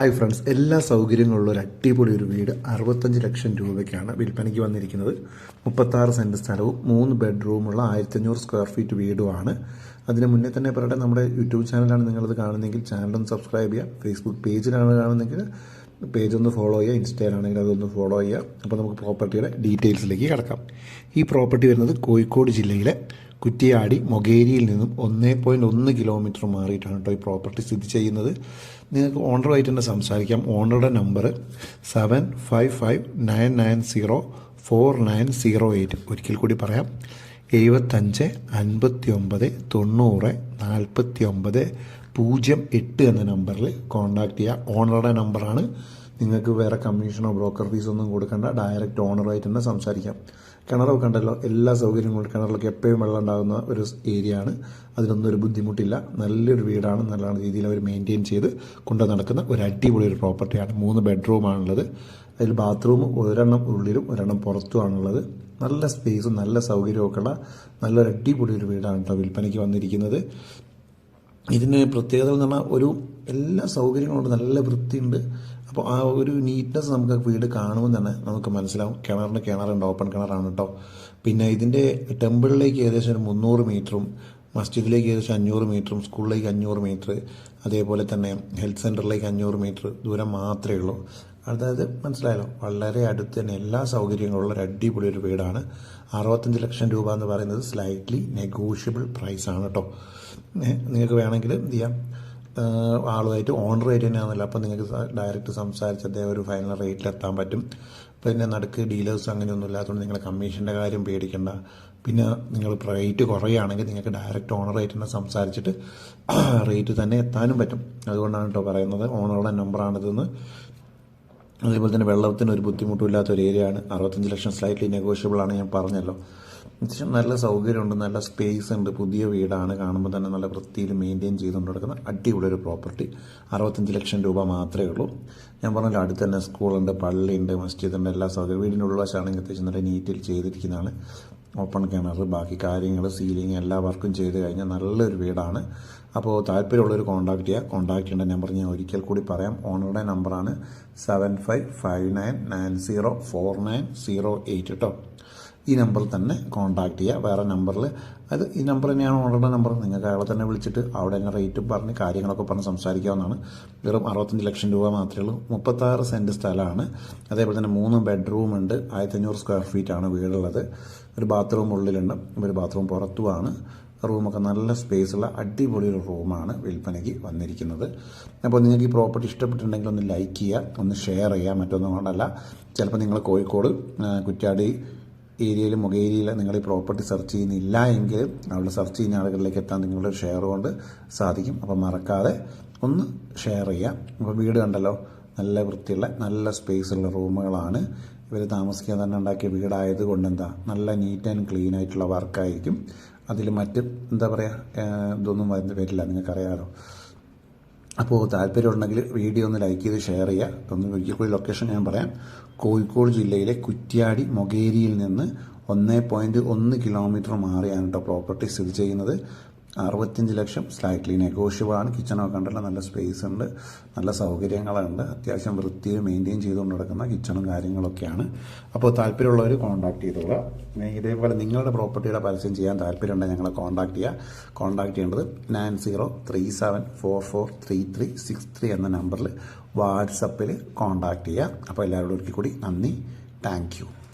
Hi friends എല്ലാ സൗകര്യങ്ങളുള്ള ഒരു അടിപൊളി ഒരു വീട് അറുപത്തഞ്ച് ലക്ഷം രൂപയ്ക്കാണ് വിൽപ്പനയ്ക്ക് വന്നിരിക്കുന്നത്. മുപ്പത്താറ് സെന്റ് സ്ഥലവും മൂന്ന് ബെഡ്റൂമുള്ള ആയിരത്തഞ്ഞൂറ് സ്ക്വയർ ഫീറ്റ് വീടുമാണ്. അതിന് മുന്നേ തന്നെ പറയട്ടെ നമ്മുടെ യൂട്യൂബ് ചാനലാണ് നിങ്ങളത് കാണുന്നതെങ്കിൽ ചാനലൊന്ന് സബ്സ്ക്രൈബ് ചെയ്യുക. ഫേസ്ബുക്ക് പേജിലാണ് കാണുന്നതെങ്കിൽ പേജ് ഒന്ന് ഫോളോ ചെയ്യുക. ഇൻസ്റ്റയിലാണെങ്കിൽ അതൊന്ന് ഫോളോ ചെയ്യുക. അപ്പോൾ നമുക്ക് പ്രോപ്പർട്ടിയുടെ ഡീറ്റെയിൽസിലേക്ക് കിടക്കാം. ഈ പ്രോപ്പർട്ടി വരുന്നത് കോഴിക്കോട് ജില്ലയിലെ കുറ്റിയാടി മൊകേരിയിൽ നിന്നും ഒന്നേ പോയിന്റ് ഒന്ന് കിലോമീറ്റർ മാറിയിട്ടാണ് കേട്ടോ ഈ പ്രോപ്പർട്ടി സ്ഥിതി ചെയ്യുന്നത്. നിങ്ങൾക്ക് ഓണറുമായിട്ട് തന്നെ സംസാരിക്കാം. ഓണറുടെ number seven five five nine nine zero four nine zero eight ഒരിക്കൽ കൂടി പറയാം. എഴുപത്തഞ്ച് അൻപത്തി ഒമ്പത് തൊണ്ണൂറ് നാൽപ്പത്തി ഒമ്പത് പൂജ്യം എട്ട് എന്ന നമ്പറിൽ കോൺടാക്റ്റ് ചെയ്യുക ഓണറുടെ നമ്പറാണ് നിങ്ങൾക്ക് വേറെ കമ്മീഷനോ ബ്രോക്കർ ഫീസോ ഒന്നും കൊടുക്കേണ്ട. ഡയറക്റ്റ് ഓണറുമായിട്ട് തന്നെ സംസാരിക്കാം. കിണറൊക്കെ ഉണ്ടല്ലോ എല്ലാ സൗകര്യങ്ങളും കിണറിലൊക്കെ എപ്പോഴും വെള്ളം ഉണ്ടാകുന്ന ഒരു ഏരിയ ആണ്. അതിനൊന്നും ഒരു ബുദ്ധിമുട്ടില്ല. നല്ലൊരു വീടാണ്. നല്ല രീതിയിൽ അവർ മെയിന്റെയിൻ ചെയ്ത് കൊണ്ടു നടക്കുന്ന ഒരു അടിപൊളി ഒരു പ്രോപ്പർട്ടിയാണ് മൂന്ന് ബെഡ്റൂമാണുള്ളത് അതിൽ ബാത്റൂം ഒരെണ്ണം ഉള്ളിലും ഒരെണ്ണം പുറത്തുമാണുള്ളത് നല്ല സ്പേസും നല്ല സൗകര്യമൊക്കെ ഉള്ള നല്ലൊരു അടിപൊളി ഒരു വീടാണ് കേട്ടോ വിൽപ്പനയ്ക്ക് വന്നിരിക്കുന്നത്. ഇതിന് പ്രത്യേകത എന്ന് പറഞ്ഞാൽ ഒരു എല്ലാ സൗകര്യങ്ങളുണ്ട് നല്ല വൃത്തിയുണ്ട്. അപ്പോൾ ആ ഒരു നീറ്റ്നെസ് നമുക്ക് വീട് കാണുമ്പോൾ തന്നെ നമുക്ക് മനസ്സിലാവും. കിണറിന് കിണറുണ്ട് ഓപ്പൺ കിണറാണ് കേട്ടോ പിന്നെ ഇതിന്റെ ടെമ്പിളിലേക്ക് ഏകദേശം ഒരു മുന്നൂറ് മീറ്ററും മസ്ജിദിലേക്ക് ഏകദേശം അഞ്ഞൂറ് മീറ്ററും സ്കൂളിലേക്ക് അഞ്ഞൂറ് മീറ്റർ അതേപോലെ തന്നെ ഹെൽത്ത് സെന്ററിലേക്ക് അഞ്ഞൂറ് മീറ്റർ ദൂരം മാത്രമേ ഉള്ളൂ. അതായത് മനസ്സിലായല്ലോ വളരെ അടുത്ത് തന്നെ എല്ലാ സൗകര്യങ്ങളുള്ള ഒരു അടിപൊളി ഒരു വീടാണ്. അറുപത്തഞ്ച് ലക്ഷം രൂപ എന്ന് പറയുന്നത് സ്ലൈറ്റ്ലി നെഗോഷ്യബിൾ പ്രൈസാണ് കേട്ടോ നിങ്ങൾക്ക് വേണമെങ്കിൽ എന്ത് ചെയ്യാം. ആളുമായിട്ട് റേറ്റ് തന്നെയാണല്ലോ അപ്പോൾ നിങ്ങൾക്ക് ഡയറക്റ്റ് സംസാരിച്ച് അദ്ദേഹം ഒരു ഫൈനൽ റേറ്റിൽ എത്താൻ പറ്റും. പിന്നെ നടുക്ക് ഡീലേഴ്സ് അങ്ങനെയൊന്നും ഇല്ലാത്തതുകൊണ്ട് നിങ്ങൾ കമ്മീഷന്റെ കാര്യം പേടിക്കേണ്ട. പിന്നെ നിങ്ങൾ റേറ്റ് കുറയുകയാണെങ്കിൽ നിങ്ങൾക്ക് ഡയറക്റ്റ് ഓണറായിട്ട് തന്നെ സംസാരിച്ചിട്ട് റേറ്റ് തന്നെ എത്താനും പറ്റും. അതുകൊണ്ടാണ് കേട്ടോ പറയുന്നത്. ഓണറുടെ നമ്പറാണിതെന്ന് അതേപോലെ തന്നെ വെള്ളത്തിന് ഒരു ബുദ്ധിമുട്ടില്ലാത്ത ഒരു ഏരിയയാണ് അറുപത്തഞ്ച് ലക്ഷം സ്ലൈറ്റ്ലി നെഗോഷ്യബിൾ ആണ് ഞാൻ പറഞ്ഞല്ലോ. അത്യാവശ്യം നല്ല സൗകര്യമുണ്ട് നല്ല സ്പേസ് ഉണ്ട്. പുതിയ വീടാണ് കാണുമ്പോൾ തന്നെ നല്ല വൃത്തിയിൽ മെയിന്റെയിൻ ചെയ്തുകൊണ്ട് കിടക്കുന്ന അടിപൊളി ഒരു പ്രോപ്പർട്ടി അറുപത്തഞ്ച് ലക്ഷം രൂപ മാത്രമേ ഉള്ളൂ. ഞാൻ പറഞ്ഞല്ലോ അടുത്ത് തന്നെ സ്കൂളുണ്ട് പള്ളിയുണ്ട് മസ്ജിദ് ഉണ്ട് എല്ലാ സൗകര്യം വീടിന്റെ ഉള്ളവശാണെങ്കിൽ അത്യാവശ്യം നല്ല നീറ്റിൽ ചെയ്തിരിക്കുന്നതാണ്. ഓപ്പൺ കിണർ ബാക്കി കാര്യങ്ങൾ സീലിംഗ് എല്ലാ വർക്കും ചെയ്ത് കഴിഞ്ഞാൽ നല്ലൊരു വീടാണ്. അപ്പോൾ താല്പര്യമുള്ളവർ കോൺടാക്ട് ചെയ്യുക കോൺടാക്ട് ചെയ്യേണ്ട നമ്പർ ഞാൻ ഒരിക്കൽ കൂടി പറയാം. ഓണറുടെ നമ്പറാണ് seven five five nine nine zero four nine zero eight കേട്ടോ ഈ നമ്പറിൽ തന്നെ കോൺടാക്ട് ചെയ്യുക വേറെ നമ്പറിൽ അത് ഈ നമ്പർ തന്നെയാണ് ഓണറുടെ നമ്പർ നിങ്ങൾക്ക് അയാളെ തന്നെ വിളിച്ചിട്ട് അവിടെ തന്നെ റേറ്റ് പറഞ്ഞ് കാര്യങ്ങളൊക്കെ പറഞ്ഞ് സംസാരിക്കാവുന്നതാണ്. വെറും അറുപത്തഞ്ച് ലക്ഷം രൂപ മാത്രമേ ഉള്ളൂ. മുപ്പത്താറ് സെന്റ് സ്ഥലമാണ്. അതേപോലെ തന്നെ മൂന്ന് ബെഡ്റൂം ഉണ്ട്. ആയിരത്തഞ്ഞൂറ് സ്ക്വയർ ഫീറ്റ് ആണ് വീടുള്ളത്. ഒരു ബാത്റൂം ഉള്ളിലുണ്ട്. ഒരു ബാത്റൂം പുറത്തുമാണ്. റൂമൊക്കെ നല്ല സ്പേസുള്ള അടിപൊളി ഒരു റൂമാണ് വിൽപ്പനയ്ക്ക് വന്നിരിക്കുന്നത്. അപ്പോൾ നിങ്ങൾക്ക് ഈ പ്രോപ്പർട്ടി ഇഷ്ടപ്പെട്ടിട്ടുണ്ടെങ്കിൽ ഒന്ന് ലൈക്ക് ചെയ്യുക ഒന്ന് ഷെയർ ചെയ്യുക. മറ്റൊന്നും കൊണ്ടല്ല ചിലപ്പോൾ നിങ്ങൾ കോഴിക്കോട് കുറ്റാടി ഏരിയയിൽ മുഖേരിയിൽ നിങ്ങൾ ഈ പ്രോപ്പർട്ടി സെർച്ച് ചെയ്യുന്നില്ല എങ്കിൽ അവിടെ സെർച്ച് ചെയ്യുന്ന ആളുകളിലേക്ക് എത്താൻ നിങ്ങളുടെ ഷെയർ കൊണ്ട് സാധിക്കും. അപ്പോൾ മറക്കാതെ ഒന്ന് ഷെയർ ചെയ്യാം അപ്പോൾ വീട് കണ്ടല്ലോ നല്ല വൃത്തിയുള്ള നല്ല സ്പേസുള്ള റൂമുകളാണ്. ഇവർ താമസിക്കാൻ തന്നെ ഉണ്ടാക്കിയ വീടായത് കൊണ്ട് എന്താ നല്ല നീറ്റ് ആൻഡ് ക്ലീൻ ആയിട്ടുള്ള വർക്കായിരിക്കും. അതിൽ മറ്റ് എന്താ പറയുക ഇതൊന്നും വരില്ല. നിങ്ങൾക്കറിയാമല്ലോ അപ്പോൾ താല്പര്യമുണ്ടെങ്കിൽ വീഡിയോ ഒന്ന് ലൈക്ക് ചെയ്ത് ഷെയർ ചെയ്യുക. ഒന്ന് ഒരിക്കൽ കൂടി ലൊക്കേഷൻ ഞാൻ പറയാം. കോഴിക്കോട് ജില്ലയിലെ കുറ്റ്യാടി മൊകേരിയിൽ നിന്ന് ഒന്ന് പോയിന്റ് ഒന്ന് കിലോമീറ്റർ മാറിയാണ് കേട്ടോ പ്രോപ്പർട്ടി സ്ഥിതി ചെയ്യുന്നത്. അറുപത്തിയഞ്ച് ലക്ഷം സ്ലൈറ്റ്ലി നെഗോഷ്യബിൾ ആണ്. കിച്ചണൊക്കെ ഉണ്ടല്ലോ നല്ല സ്പേസ് ഉണ്ട്. നല്ല സൗകര്യങ്ങളുണ്ട്. അത്യാവശ്യം വൃത്തിയിൽ മെയിന്റെയിൻ ചെയ്തുകൊണ്ട് നടക്കുന്ന കിച്ചണും കാര്യങ്ങളൊക്കെയാണ്. അപ്പോൾ താല്പര്യമുള്ളവർ കോൺടാക്ട് ചെയ്തോളാം. ഇതേപോലെ നിങ്ങളുടെ പ്രോപ്പർട്ടിയുടെ പരസ്യം ചെയ്യാൻ താല്പര്യമുണ്ടെങ്കിൽ ഞങ്ങളെ കോൺടാക്ട് ചെയ്യുക കോൺടാക്ട് ചെയ്യേണ്ടത് nine zero three seven four four three three six three എന്ന നമ്പറിൽ വാട്സപ്പിൽ കോൺടാക്ട് ചെയ്യുക അപ്പോൾ എല്ലാവരോടും ഒരിക്കൽ കൂടി നന്ദി. താങ്ക്